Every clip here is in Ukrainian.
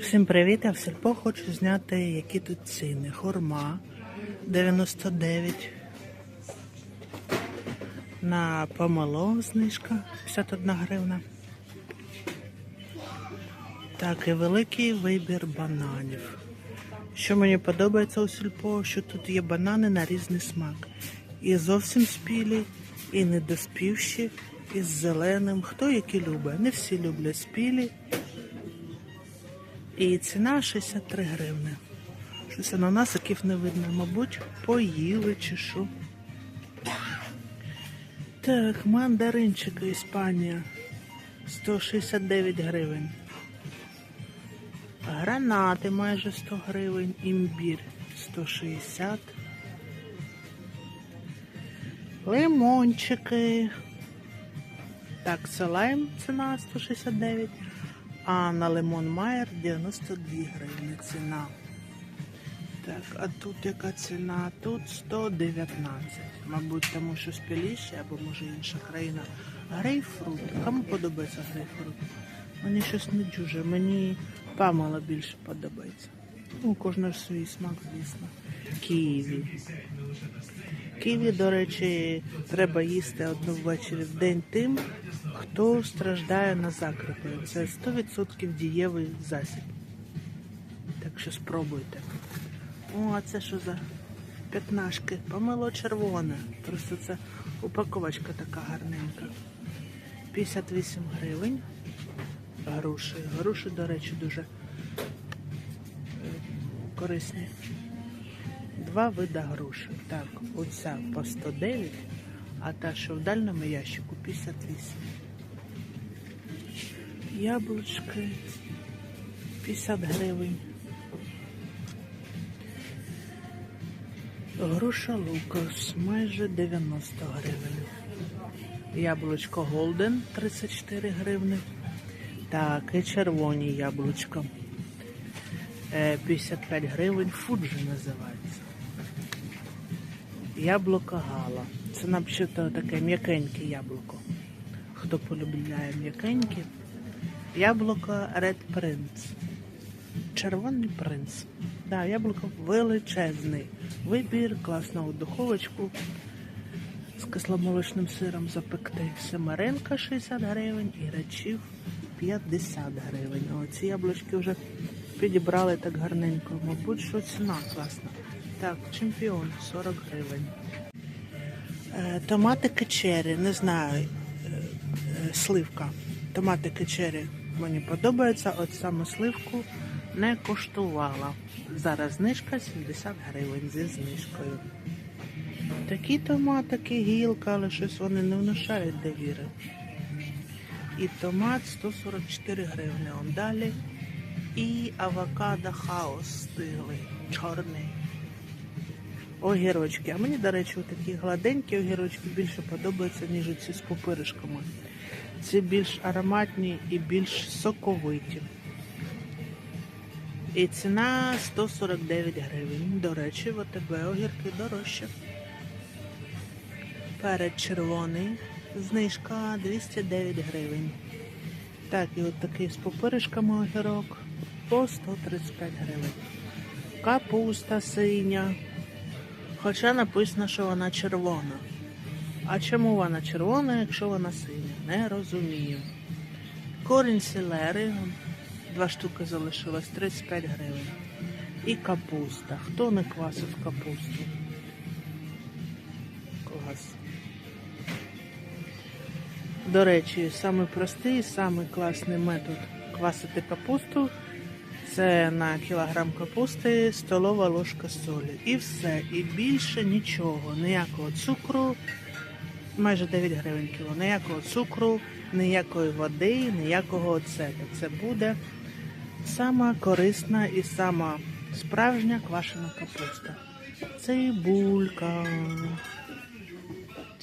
Всім привіт! Я в сільпо хочу зняти, які тут ціни. Хурма 99. На помело знижка 51 гривна. Так, і великий вибір бананів. Що мені подобається у сільпо, що тут є банани на різний смак. І зовсім спілі, і недоспівші, і з зеленим. Хто які любить. Не всі люблять спілі. І ціна 63 гривни. Щось ананасиків не видно, мабуть, поїли чи що. Так, мандаринчики Іспанія 169 гривень. Гранати майже 100 гривень, імбір 160. Лимончики. Так, це лайм ціна 169. А на лимон Майер 92 гривні ціна. Так, а тут яка ціна? Тут 119. Мабуть, тому що спіліще або може інша країна. Грейпфрут. Кому подобається грейпфрут? Мені щось не дуже. Мені памела більше подобається. Ну, ж свій смак, звісно. Ківі. Ківі, до речі, треба їсти одну ввечері в день тим, хто страждає на закрипи. Це 100% дієвий засіб. Так що спробуйте. О, а це що за п'ятнашки? Помило червоне. Просто це упаковочка така гарненька. 58 гривень. Груші. Груші, до речі, дуже корисні. Два вида груші. Так, оця по 109, а та, що в дальньому ящику 58. Яблучки 50 гривень. Груша лукас майже 90 гривень. Яблучко Голден 34 гривни. Так, і червоні яблучка. Е, 55 гривень. Фуджі називається. Яблуко Гала. Це взагалі таке м'якеньке яблуко. Хто полюбляє м'якеньке. Яблуко Red Prince. Червоний принц. Да, яблуко величезний. Вибір, класно у духовочку з кисломолочним сиром запекти. Семеренка 60 гривень і речів 50 гривень. О, ці яблучки вже підібрали так гарненько. Мабуть, що ціна класна. Так, чемпіон 40 гривень. Е, томати кечері, не знаю, е, е, сливка. Томати кечері мені подобається, от саме сливку не коштувала. Зараз знижка 70 гривень зі знижкою. Такі томатики, гілка, але щось вони не внушають довіри. І томат 144 гривни. Он далі. І авокадо хаос стиглий, чорний. Огірочки. А мені, до речі, такі гладенькі огірочки більше подобаються, ніж ці з пупиришками. Ці більш ароматні і більш соковиті. І ціна 149 гривень. До речі, в ОТБ огірки дорожче. Перед червоний. Знижка 209 гривень. Так, і от такий з пупиришками огірок по 135 гривень. Капуста синя. Хоча написано, що вона червона. А чому вона червона, якщо вона синя? Не розумію. Корінь селери. Два штуки залишилось 35 гривень. І капуста. Хто не квасив капусту? Клас. До речі, самий простий, самий метод квасити капусту це на кілограм капусти столова ложка солі. І все. І більше нічого. Ніякого цукру, майже 9 гривень кіло, ніякого цукру, ніякої води, ніякого оцету. Це буде сама корисна і сама справжня квашена капуста. Цибулька.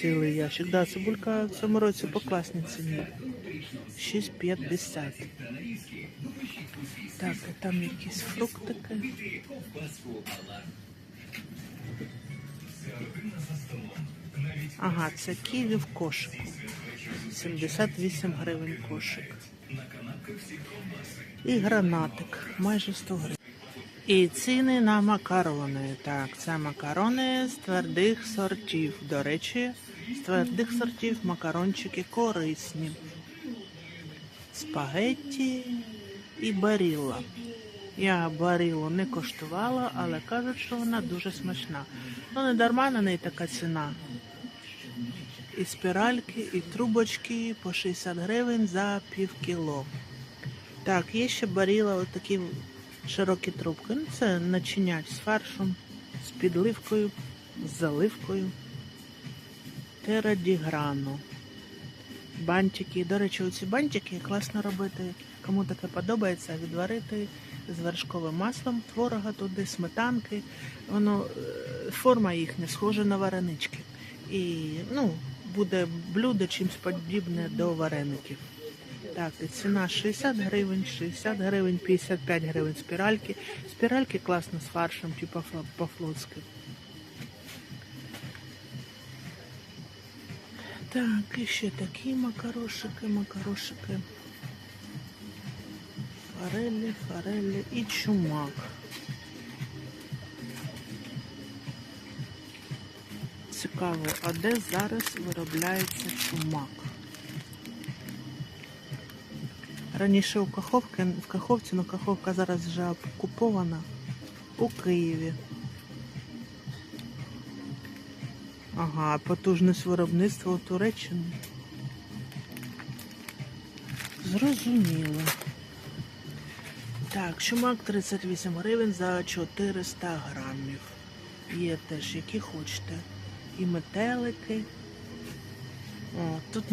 Цілий ящик. Да, цибулька в цьому році по класній ціні. 6,50. Так, і там якісь фруктики. Ага, це ківі в кошику. 78 гривень кошик. І гранатик, майже 100 гривень. І ціни на макарони. Так, це макарони з твердих сортів. До речі, з твердих сортів макарончики корисні. Спагетті і барілла. Я барілу не коштувала, але кажуть, що вона дуже смачна. Ну, не дарма на неї така ціна. І спіральки, і трубочки по 60 гривень за пів кіло. Так, є ще баріла отакі широкі трубки. Ну, це начинять з фаршем, з підливкою, з заливкою. Терадіграно. Бантики. До речі, оці бантики класно робити. Кому таке подобається, відварити з вершковим маслом, творога туди, сметанки. Воно е, форма їхня схожа на варенички. І ну, буде блюдо чимось подібне до вареників. Так, і ціна 60 гривень, 60 гривень, 55 гривень спіральки. Спіральки класно з фаршем, типу по-флотськи. Так, і ще такі макарошики, макарошики. Форелі, форелі і чумак. Цікаво, а де зараз виробляється чумак? Раніше у Каховки, в Каховці, ну Каховка зараз вже окупована у Києві. Ага, потужність виробництва у Туреччині. Зрозуміло. Так, чумак 38 гривень за 400 грамів. Є теж, які хочете. І метелики. О, тут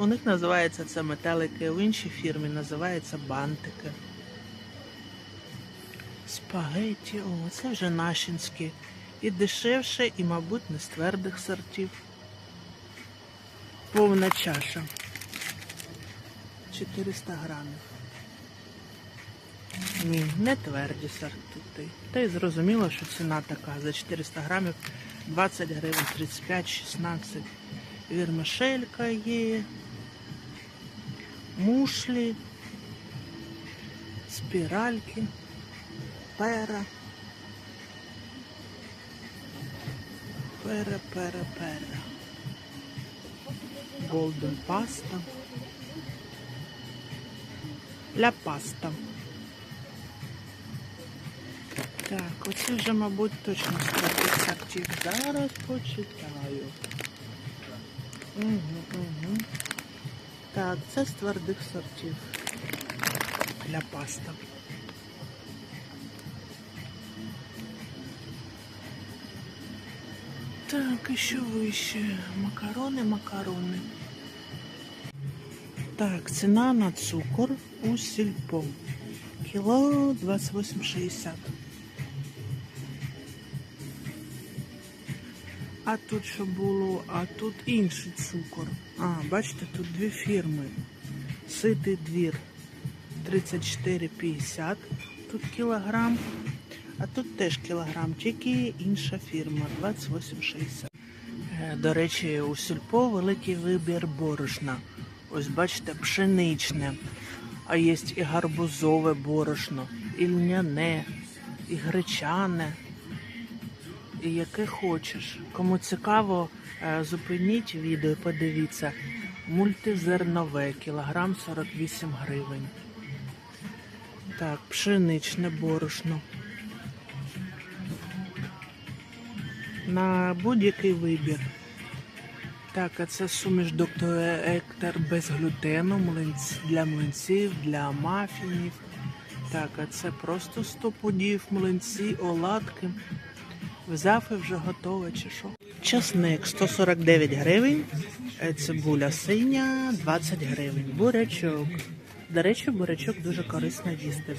у них називається це метелики, в іншій фірмі називається бантики. Спагеті, о, це вже нашинські. І дешевше, і, мабуть, не з твердих сортів. Повна чаша. 400 грамів. Ні, не тверді сорти. Та й зрозуміло, що ціна така. За 400 грамів 20 гривень, 35, 16. Вірмишелька є. Мушлі. Спіральки. Пера. Пера, пера, пера. Голден паста. Ля паста. Так, оце вже, мабуть, точно з третіх сортів. Зараз почитаю. Угу, угу. Так, це з твердих сортів. Для паста. Так, що вище? Макарони, макарони. Так, ціна на цукор у сільпо. Кіло 28,60. А тут що було? А тут інший цукор. А, бачите, тут дві фірми. Ситий двір 34,50. Тут кілограм. А тут теж кілограм, тільки інша фірма 28,60. Е, До речі, у сільпо великий вибір борошна. Ось бачите, пшеничне. А є і гарбузове борошно, і льняне, і гречане, і яке хочеш. Кому цікаво, е, зупиніть відео, і подивіться. Мультизернове, кілограм 48 гривень. Так, пшеничне борошно. На будь-який вибір. Так, а це суміш доктор Ектор без глютену для млинців, для мафінів. Так, а це просто 100 пудів млинці, оладки. Взяв і вже готове чи що. Часник 149 гривень, цибуля синя 20 гривень, бурячок. До речі, бурячок дуже корисно їсти.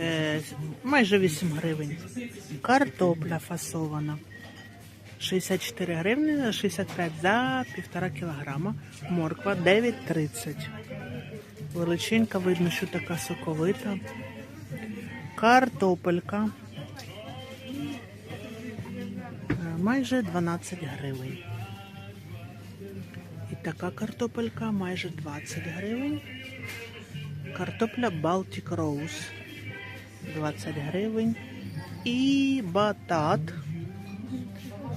Е, майже 8 гривень. Картопля фасована. 64 гривні, 65 за півтора кілограма. Морква 9,30. Величенька, видно, що така соковита. Картопелька. Е, Майже 12 гривень. І така картопелька майже 20 гривень. Картопля Baltic Rose 20 гривень. І батат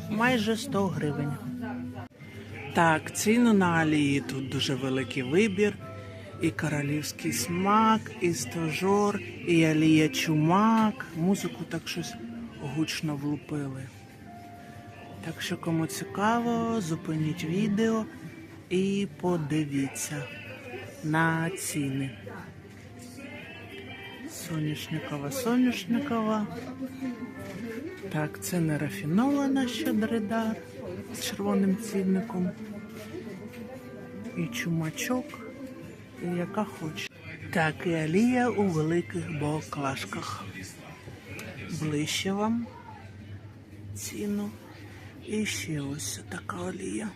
майже 100 гривень. Так, ціну на алії тут дуже великий вибір. І королівський смак, і стожор, і алія чумак. Музику так щось гучно влупили. Так що кому цікаво, зупиніть відео і подивіться на ціни. Соняшникова, соняшникова. Так, це не рафінована щедридар з червоним цінником. І чумачок, і яка хоче. Так, і алія у великих баклажках. Ближче вам ціну. І ще ось така олія.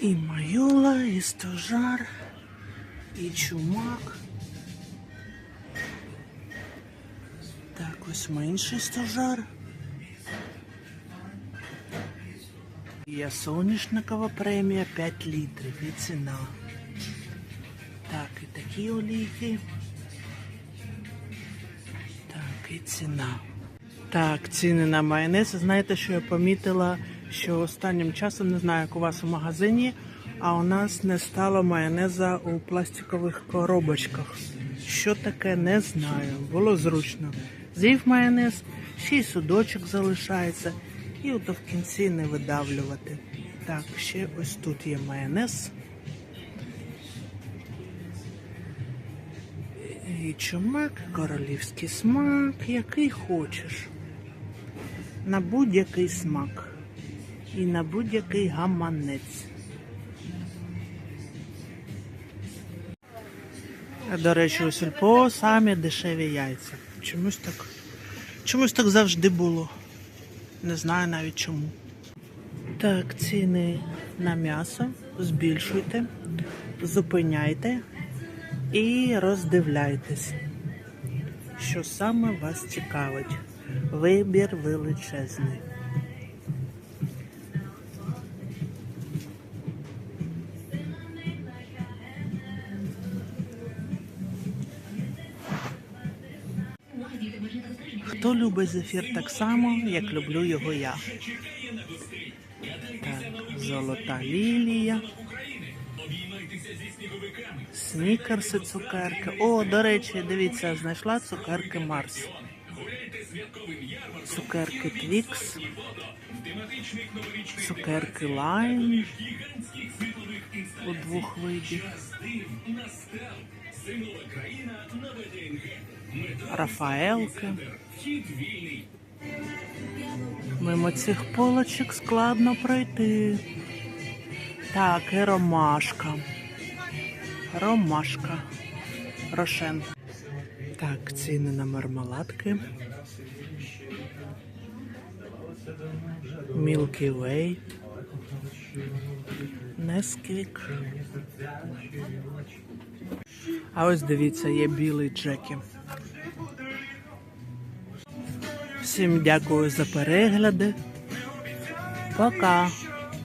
І майола, і стожар, і чумак. Так, ось менший стожар. Є соняшникова премія 5 літрів і ціна. Так, і такі олійки. Так, і ціна. Так, ціни на майонез. Знаєте, що я помітила, що останнім часом не знаю, як у вас у магазині, а у нас не стало майонеза у пластикових коробочках. Що таке, не знаю. Було зручно. З'їв майонез, ще й судочок залишається, і ото в кінці не видавлювати. Так, ще ось тут є майонез. І чумак, королівський смак, який хочеш. На будь-який смак. І на будь-який гаманець. До речі, у сільпо самі дешеві яйця. Чомусь так. Чомусь так завжди було. Не знаю навіть чому. Так, ціни на м'ясо збільшуйте, зупиняйте і роздивляйтесь, що саме вас цікавить. Вибір величезний. Хто любить зефір так само, як люблю його я. Так, золота лілія. Снікерси, цукерки. О, до речі, дивіться, знайшла цукерки Марс. Цукерки Твікс. Цукерки Лайм. У двох видів. Рафаелки. Мимо цих полочок складно пройти. Так, і ромашка. Ромашка. Рошен. Так, ціни на мармеладки. Milky Way. Несквік. А ось дивіться, є білий Джекі. Всім дякую за перегляди. Пока.